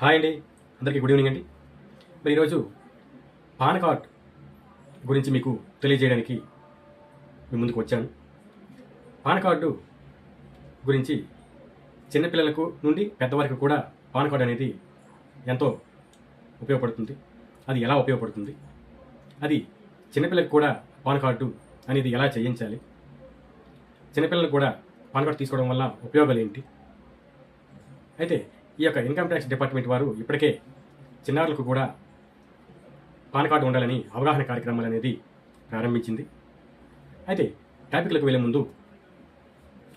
Hi అండి. అందరికీ good evening అండి. మరి ఈరోజు పాన్ కార్డ్ గురించి మీకు తెలియజేయడానికి మీ ముందుకు వచ్చాను. పాన్ కార్డు గురించి చిన్నపిల్లలకు నుండి పెద్దవారికి కూడా పాన్ కార్డు అనేది ఎంతో ఉపయోగపడుతుంది. అది ఎలా ఉపయోగపడుతుంది? అది చిన్నపిల్లలకు కూడా పాన్ కార్డు అనేది ఎలా చేయించాలి? చిన్నపిల్లలకు కూడా పాన్ కార్డు తీసుకోవడం వల్ల ఉపయోగాలు ఏంటి? అయితే ఈ యొక్క ఇన్కమ్ ట్యాక్స్ డిపార్ట్మెంట్ వారు ఇప్పటికే చిన్నారులకు కూడా పాన్ కార్డు ఉండాలని అవగాహన కార్యక్రమాలు అనేది ప్రారంభించింది. అయితే టాపిక్లకు వెళ్ళే ముందు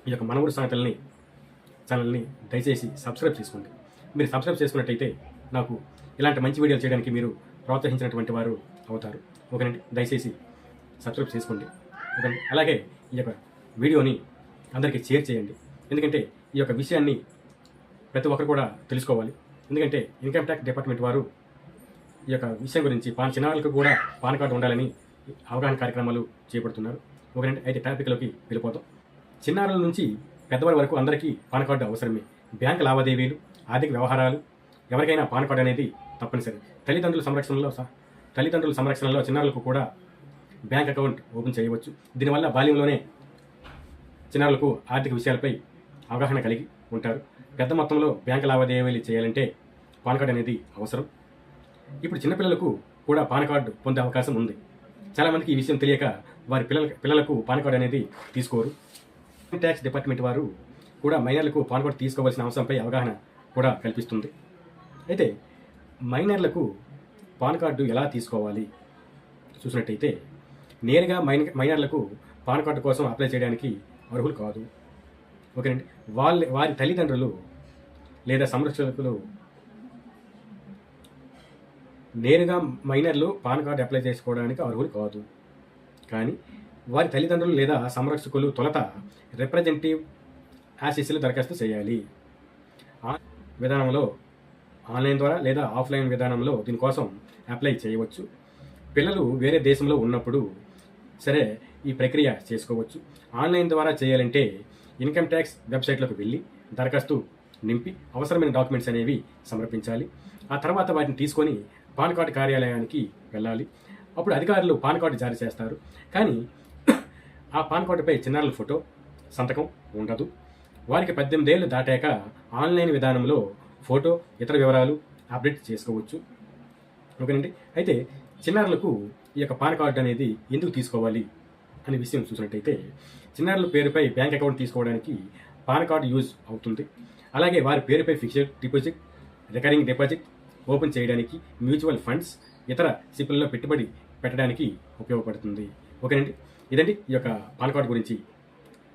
ఈ యొక్క మనవుడు సంగతుల్ని ఛానల్ని దయచేసి సబ్స్క్రైబ్ చేసుకోండి. మీరు సబ్స్క్రైబ్ చేసుకున్నట్టయితే నాకు ఇలాంటి మంచి వీడియోలు చేయడానికి మీరు ప్రోత్సహించినటువంటి వారు అవుతారు. ఓకేనండి దయచేసి సబ్స్క్రైబ్ చేసుకోండి. ఓకే అలాగే ఈ యొక్క వీడియోని అందరికీ షేర్ చేయండి. ఎందుకంటే ఈ యొక్క విషయాన్ని ప్రతి ఒక్కరు కూడా తెలుసుకోవాలి. ఎందుకంటే ఇన్కమ్ ట్యాక్స్ డిపార్ట్మెంట్ వారు ఈ యొక్క విషయం గురించి పాన్ చిన్నారులకు కూడా పాన్ కార్డు ఉండాలని అవగాహన కార్యక్రమాలు చేపడుతున్నారు. ఒకరంటే అయితే టాపిక్లోకి వెళ్ళిపోతాం. చిన్నారుల నుంచి పెద్దవారి వరకు అందరికీ పాన్ కార్డు అవసరమే. బ్యాంక్ లావాదేవీలు ఆర్థిక వ్యవహారాలు ఎవరికైనా పాన్ కార్డు అనేది తప్పనిసరి. తల్లిదండ్రుల సంరక్షణలో తల్లిదండ్రుల సంరక్షణలో చిన్నారులకు కూడా బ్యాంక్ అకౌంట్ ఓపెన్ చేయవచ్చు. దీనివల్ల బాల్యంలోనే చిన్నారులకు ఆర్థిక విషయాలపై అవగాహన కలిగి ఉంటారు. పెద్ద మొత్తంలో బ్యాంకు లావాదేవీలు చేయాలంటే పాన్ కార్డు అనేది అవసరం. ఇప్పుడు చిన్నపిల్లలకు కూడా పాన్ కార్డు పొందే అవకాశం ఉంది. చాలామందికి ఈ విషయం తెలియక వారి పిల్లల పిల్లలకు పాన్ కార్డు అనేది తీసుకోరు. ట్యాక్స్ డిపార్ట్మెంట్ వారు కూడా మైనర్లకు పాన్ కార్డు తీసుకోవాల్సిన అవసరంపై అవగాహన కూడా కల్పిస్తుంది. అయితే మైనర్లకు పాన్ కార్డు ఎలా తీసుకోవాలి? చూసినట్టయితే నేరుగా మైన మైనర్లకు పాన్ కార్డు కోసం అప్లై చేయడానికి అర్హులు కాదు. ఓకేనండి. వాళ్ళ వారి తల్లిదండ్రులు లేదా సంరక్షకులు నేరుగా మైనర్లు పాన్ కార్డు అప్లై చేసుకోవడానికి అర్హులు కాదు. కానీ వారి తల్లిదండ్రులు లేదా సంరక్షకులు తొలత రిప్రజెంటేటివ్ యాసిస్లు దరఖాస్తు చేయాలి. విధానంలో ఆన్లైన్ ద్వారా లేదా ఆఫ్లైన్ విధానంలో దీనికోసం అప్లై చేయవచ్చు. పిల్లలు వేరే దేశంలో ఉన్నప్పుడు సరే ఈ ప్రక్రియ చేసుకోవచ్చు. ఆన్లైన్ ద్వారా చేయాలంటే ఇన్కమ్ ట్యాక్స్ వెబ్సైట్లోకి వెళ్ళి దరఖాస్తు నింపి అవసరమైన డాక్యుమెంట్స్ అనేవి సమర్పించాలి. ఆ తర్వాత వాటిని తీసుకొని పాన్ కార్డు కార్యాలయానికి వెళ్ళాలి. అప్పుడు అధికారులు పాన్ కార్డు జారీ చేస్తారు. కానీ ఆ పాన్ కార్డుపై చిన్నారుల ఫోటో సంతకం ఉండదు. వారికి పద్దెనిమిది ఏళ్ళు దాటాక ఆన్లైన్ విధానంలో ఫోటో ఇతర వివరాలు అప్డేట్ చేసుకోవచ్చు. ఓకేనండి? అయితే చిన్నారులకు ఈ యొక్క పాన్ కార్డు అనేది ఎందుకు తీసుకోవాలి? అనే విషయం చూసినట్టయితే చిన్నారుల పేరుపై బ్యాంక్ అకౌంట్ తీసుకోవడానికి పాన్ కార్డు యూజ్ అవుతుంది. అలాగే వారి పేరుపై fixed deposit recurring deposit open చేయడానికి మ్యూచువల్ ఫండ్స్ ఇతర సిప్పుల్లో పెట్టుబడి పెట్టడానికి ఉపయోగపడుతుంది. ఓకేనండి? ఇదండి ఈ యొక్క పాన్ కార్డు గురించి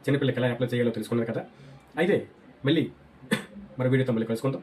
చిన్నపిల్లకి ఎలా అప్లై చేయాలో తెలుసుకున్నారు కదా. అయితే మళ్ళీ మరో వీడియోతో మళ్ళీ కలుసుకుందాం.